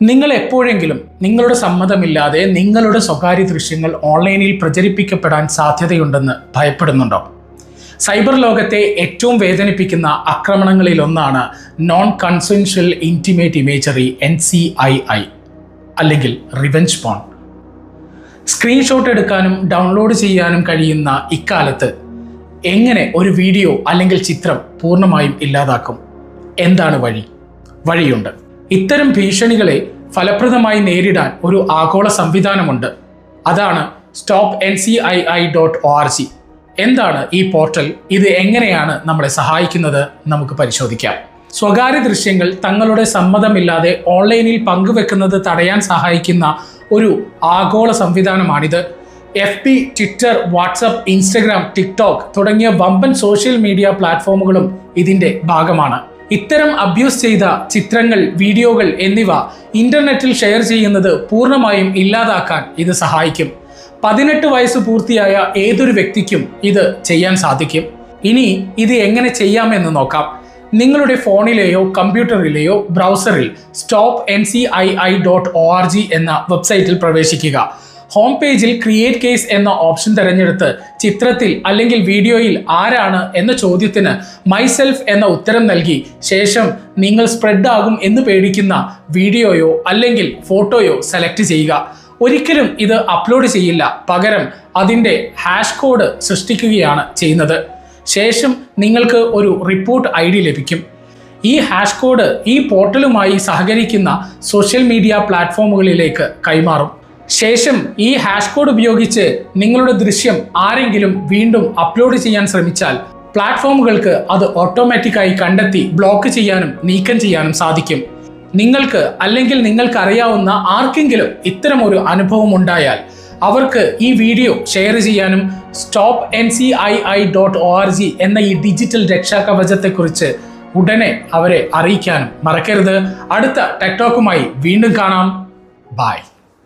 നിങ്ങൾ എപ്പോഴെങ്കിലും നിങ്ങളുടെ സമ്മതമില്ലാതെ നിങ്ങളുടെ സ്വകാര്യ ദൃശ്യങ്ങൾ ഓൺലൈനിൽ പ്രചരിപ്പിക്കപ്പെടാൻ സാധ്യതയുണ്ടെന്ന് ഭയപ്പെടുന്നുണ്ടോ? സൈബർ ലോകത്തെ ഏറ്റവും വേദനിപ്പിക്കുന്ന ആക്രമണങ്ങളിൽ ഒന്നാണ് non consensual intimate imagery N C I I അല്ലെങ്കിൽ റിവെഞ്ച് പോൺ സ്ക്രീൻഷോട്ട് എടുക്കാനും ഡൗൺലോഡ് ചെയ്യാനും കഴിയുന്ന ഇക്കാലത്ത് എങ്ങനെ ഒരു വീഡിയോ അല്ലെങ്കിൽ ചിത്രം പൂർണമായും ഇല്ലാതാക്കും? എന്താണ് വഴി? വഴിയുണ്ട്. ഇത്തരം ഭീഷണികളെ ഫലപ്രദമായി നേരിടാൻ ഒരു ആഗോള സംവിധാനമുണ്ട്. അതാണ് stop N C I I dot O R G. എന്താണ് ഈ പോർട്ടൽ? ഇത് എങ്ങനെയാണ് നമ്മളെ സഹായിക്കുന്നത്? നമുക്ക് പരിശോധിക്കാം. സ്വകാര്യ ദൃശ്യങ്ങൾ തങ്ങളുടെ സമ്മതമില്ലാതെ ഓൺലൈനിൽ പങ്കുവെക്കുന്നത് തടയാൻ സഹായിക്കുന്ന ഒരു ആഗോള സംവിധാനമാണിത്. F B Twitter WhatsApp Instagram TikTok തുടങ്ങിയ വമ്പൻ സോഷ്യൽ മീഡിയ പ്ലാറ്റ്ഫോമുകളും ഇതിന്റെ ഭാഗമാണ്. ഇത്തരം അബ്യൂസ് ചെയ്ത ചിത്രങ്ങൾ വീഡിയോകൾ എന്നിവ ഇന്റർനെറ്റിൽ ഷെയർ ചെയ്യുന്നത് പൂർണമായും ഇല്ലാതാക്കാൻ ഇത് സഹായിക്കും. പതിനെട്ട് വയസ്സ് പൂർത്തിയായ ഏതൊരു വ്യക്തിക്കും ഇത് ചെയ്യാൻ സാധിക്കും. ഇനി ഇത് എങ്ങനെ ചെയ്യാമെന്ന് നോക്കാം. നിങ്ങളുടെ ഫോണിലെയോ കമ്പ്യൂട്ടറിലെയോ ബ്രൗസറിൽ stop N C I I dot O R G എന്ന വെബ്സൈറ്റിൽ പ്രവേശിക്കുക. ഹോം പേജിൽ ക്രിയേറ്റ് കേസ് എന്ന ഓപ്ഷൻ തിരഞ്ഞെടുത്ത് ചിത്രത്തിൽ അല്ലെങ്കിൽ വീഡിയോയിൽ ആരാണ് എന്ന ചോദ്യത്തിന് മൈസെൽഫ് എന്ന ഉത്തരം നൽകി. ശേഷം നിങ്ങൾ സ്പ്രെഡ് ആകും എന്ന് പേടിക്കുന്ന വീഡിയോയോ അല്ലെങ്കിൽ ഫോട്ടോയോ സെലക്ട് ചെയ്യുക. ഒരിക്കലും ഇത് അപ്ലോഡ് ചെയ്യില്ല. പകരം അതിന്റെ ഹാഷ് കോഡ് സൃഷ്ടിക്കുകയാണ് ചെയ്യുന്നത്. ശേഷം നിങ്ങൾക്ക് ഒരു റിപ്പോർട്ട് ഐ ഡി ലഭിക്കും. ഈ ഹാഷ് കോഡ് ഈ പോർട്ടലുമായി സഹകരിക്കുന്ന സോഷ്യൽ മീഡിയ പ്ലാറ്റ്ഫോമുകളിലേക്ക് കൈമാറും. ശേഷം ഈ ഹാഷ് കോഡ് ഉപയോഗിച്ച് നിങ്ങളുടെ ദൃശ്യം ആരെങ്കിലും വീണ്ടും അപ്ലോഡ് ചെയ്യാൻ ശ്രമിച്ചാൽ പ്ലാറ്റ്ഫോമുകൾക്ക് അത് ഓട്ടോമാറ്റിക്കായി കണ്ടെത്തി ബ്ലോക്ക് ചെയ്യാനും നീക്കം ചെയ്യാനും സാധിക്കും. നിങ്ങൾക്ക് അല്ലെങ്കിൽ നിങ്ങൾക്ക് അറിയാവുന്ന ആർക്കെങ്കിലും ഇത്തരം ഒരു അനുഭവം ഉണ്ടായാൽ അവർക്ക് ഈ വീഡിയോ ഷെയർ ചെയ്യാനും stop N C I I dot O R G എന്ന ഈ ഡിജിറ്റൽ രക്ഷാകവചത്തെക്കുറിച്ച് ഉടനെ അവരെ അറിയിക്കാനും മറക്കരുത്. അടുത്ത ടെക്ടോക്കുമായി വീണ്ടും കാണാം. ബായ്